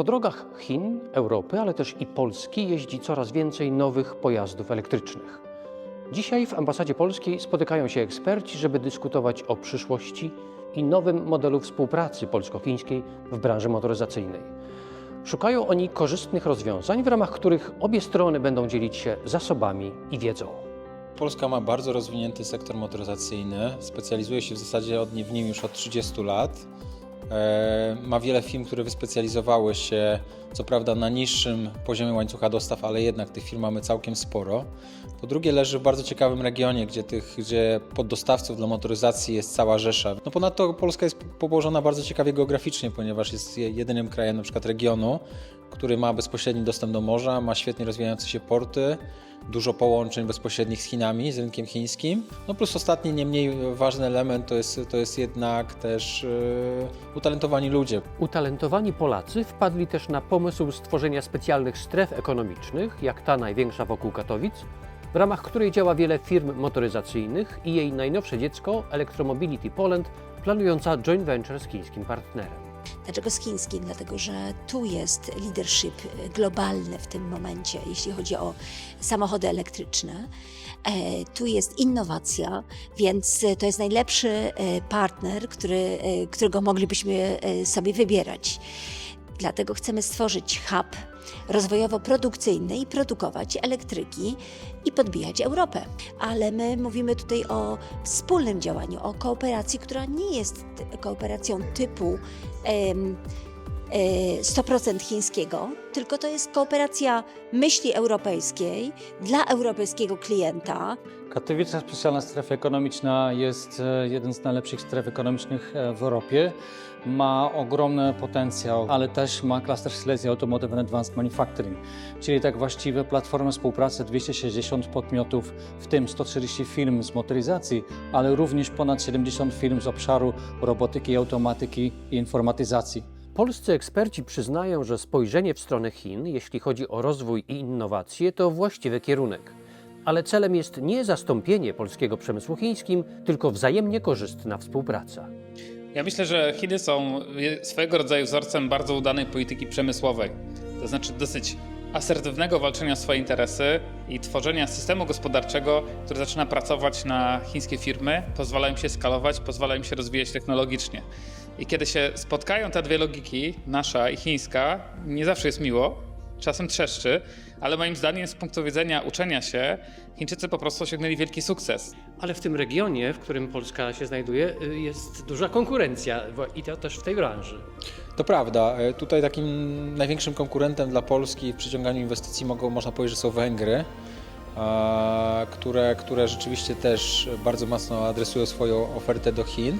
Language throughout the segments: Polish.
Po drogach Chin, Europy, ale też i Polski jeździ coraz więcej nowych pojazdów elektrycznych. Dzisiaj w ambasadzie polskiej spotykają się eksperci, żeby dyskutować o przyszłości i nowym modelu współpracy polsko-chińskiej w branży motoryzacyjnej. Szukają oni korzystnych rozwiązań, w ramach których obie strony będą dzielić się zasobami i wiedzą. Polska ma bardzo rozwinięty sektor motoryzacyjny, specjalizuje się w zasadzie od, w nim już od 30 lat. E, Ma wiele firm, które wyspecjalizowały się, co prawda na niższym poziomie łańcucha dostaw, ale jednak tych firm mamy całkiem sporo. Po drugie leży w bardzo ciekawym regionie, gdzie tych, gdzie poddostawców dla motoryzacji jest cała rzesza. No ponadto Polska jest położona bardzo ciekawie geograficznie, ponieważ jest je- jedynym krajem na przykład regionu, który ma bezpośredni dostęp do morza, ma świetnie rozwijające się porty, dużo połączeń bezpośrednich z Chinami, z rynkiem chińskim. No plus ostatni, nie mniej ważny element to jest, to jest jednak też yy, utalentowani ludzie. Utalentowani Polacy wpadli też na pomysł stworzenia specjalnych stref ekonomicznych, jak ta największa wokół Katowic, w ramach której działa wiele firm motoryzacyjnych i jej najnowsze dziecko Electromobility Poland, planująca joint venture z chińskim partnerem. Dlaczego z chińskim? Dlatego, że tu jest leadership globalny w tym momencie, jeśli chodzi o samochody elektryczne. E, Tu jest innowacja, więc e, to jest najlepszy e, partner, który, którego moglibyśmy sobie wybierać. Dlatego chcemy stworzyć hub rozwojowo-produkcyjny i produkować elektryki i podbijać Europę. Ale my mówimy tutaj o wspólnym działaniu, o kooperacji, która nie jest kooperacją typu 100% chińskiego, tylko to jest kooperacja myśli europejskiej dla europejskiego klienta, Katowice Specjalna Strefa Ekonomiczna jest e, jeden z najlepszych stref ekonomicznych e, w Europie. Ma ogromny potencjał, ale też ma klaster Silesia Automotive and Advanced Manufacturing, czyli tak właściwe platformy współpracy 260 podmiotów, w tym 130 firm z motoryzacji, ale również ponad 70 firm z obszaru robotyki, automatyki i informatyzacji. Polscy eksperci przyznają, że spojrzenie w stronę Chin, jeśli chodzi o rozwój i innowacje, to właściwy kierunek. Ale celem jest nie zastąpienie polskiego przemysłu chińskim, tylko wzajemnie korzystna współpraca. Ja myślę, że Chiny są swojego rodzaju wzorcem bardzo udanej polityki przemysłowej. To znaczy dosyć asertywnego walczenia o swoje interesy i tworzenia systemu gospodarczego, który zaczyna pracować na chińskie firmy, pozwala im się skalować, pozwala im się rozwijać technologicznie. I kiedy się spotkają te dwie logiki, nasza i chińska, nie zawsze jest miło, czasem trzeszczy, ale moim zdaniem z punktu widzenia uczenia się, Chińczycy po prostu osiągnęli wielki sukces. Ale w tym regionie, w którym Polska się znajduje, y, jest duża konkurencja i to też w tej branży. To prawda, e, tutaj takim największym konkurentem dla Polski w przyciąganiu inwestycji mogą, można powiedzieć, że są Węgry, które, które rzeczywiście też bardzo mocno adresują swoją ofertę do Chin.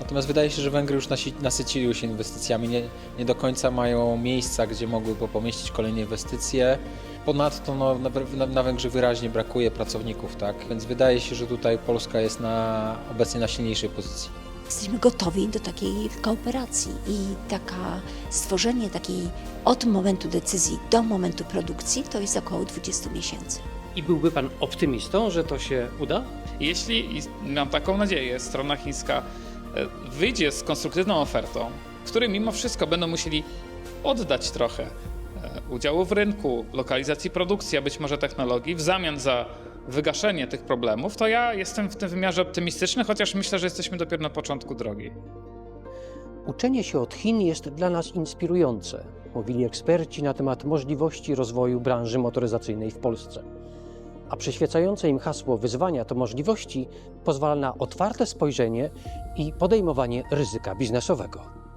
Natomiast wydaje się, że Węgry już nasi, nasyciły się inwestycjami, nie, nie do końca mają miejsca, gdzie mogłyby pomieścić kolejne inwestycje. Ponadto no, na, na, Węgrzech wyraźnie brakuje pracowników, tak? więc wydaje się, że tutaj Polska jest na, obecnie na silniejszej pozycji. jesteśmy gotowi do takiej kooperacji i taka stworzenie takiej od momentu decyzji do momentu produkcji to jest około 20 miesięcy. I byłby Pan optymistą, że to się uda? Jeśli, i mam taką nadzieję, strona chińska e, wyjdzie z konstruktywną ofertą, w której mimo wszystko będą musieli oddać trochę e, udziału w rynku, lokalizacji produkcji, a być może technologii, w zamian za wygaszenie tych problemów, to ja jestem w tym wymiarze optymistyczny, chociaż myślę, że jesteśmy dopiero na początku drogi. Uczenie się od Chin jest dla nas inspirujące, mówili eksperci na temat możliwości rozwoju branży motoryzacyjnej w Polsce. A przyświecające im hasło wyzwania to możliwości pozwala na otwarte spojrzenie i podejmowanie ryzyka biznesowego.